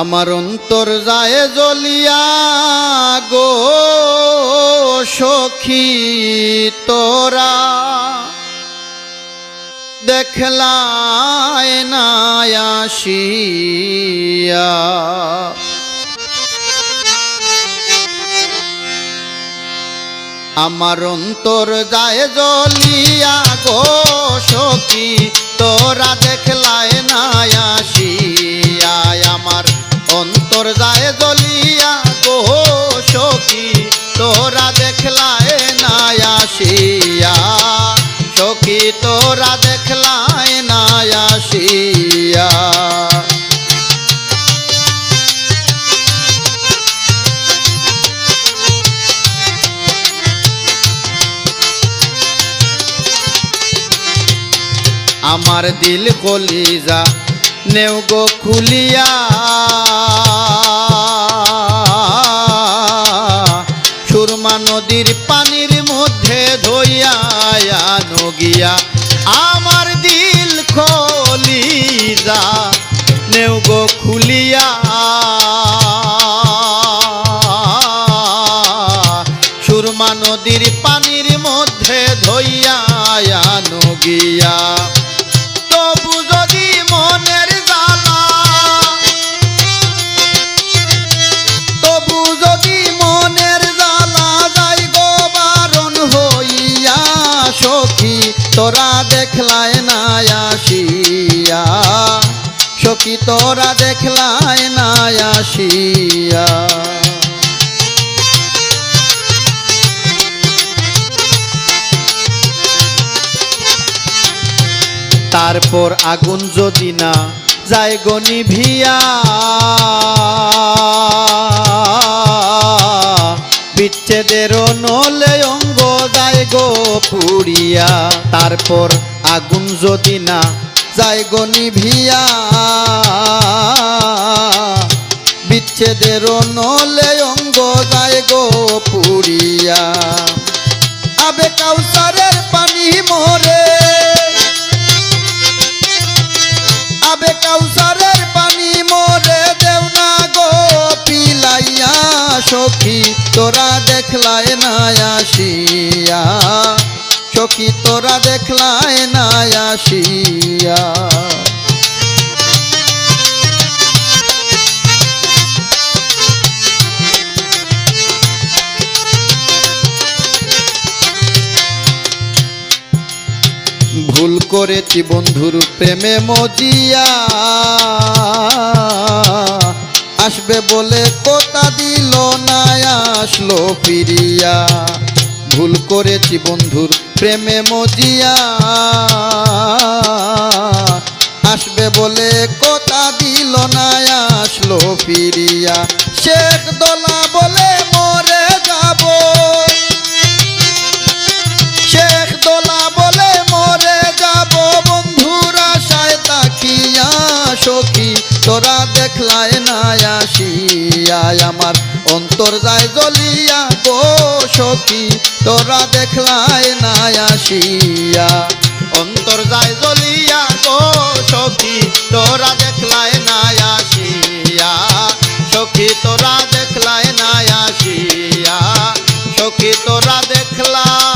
আমার অন্তর যায় জলিয়া গো সখী তোরা। দেখলায় না আসিয়া। আমার অন্তর যায় জলিয়া গো সখী তোরা। দেখলায় না আসিয়া। আমার অন্তর যায় জ্বলিয়া গো সখী, তোরা দেখলায় না আসিয়া। সখী, তোরা দেখলায় না আসিয়া। আমার দিল কলিজা, নেও গো খুলিয়া। ধইয়া গিয়া আমার দিল খলিজা নেও গো খুলিয়া। সুরমা নদীর পানির মধ্যে ধইয়া নগিয়া। সখী তোরা দেখলায় না আসিয়া? তারপর আগুন যদি না যায় গনি ভিয়া বিচ্ছেদের নলে অঙ্গ যায় গো পুড়িয়া। তারপর আগুন যদি না যায় গনি ভিয়া বিচ্ছেদের নলে অঙ্গ যায় গো পুড়িয়া আবে কাউসারের পানি মরে। আবে পিলাইয়া সখী। তোরা দেখলায় না আসিয়া। সখী তোরা দেখলায় না আসিয়া। ভুল করেছি বন্ধুর প্রেমে মজিয়া। আসবে বলে কোথা দিল না, আসলো ফিরিয়া। ভুল করেছি বন্ধুর প্রেমে মজিয়া আসবে বলে কথা দিল না আসলো ফিরিয়া। যায় আমার, অন্তর যায় জ্বলিয়া, গো সখী, তোরা দেখলাই নাই আসিয়া। অন্তর যায় জ্বলিয়া, গো সখী, তোরা দেখলাই নাই আসিয়া। সখী, তোরা দেখলাই নাই আসিয়া। সখী, তোরা দেখলা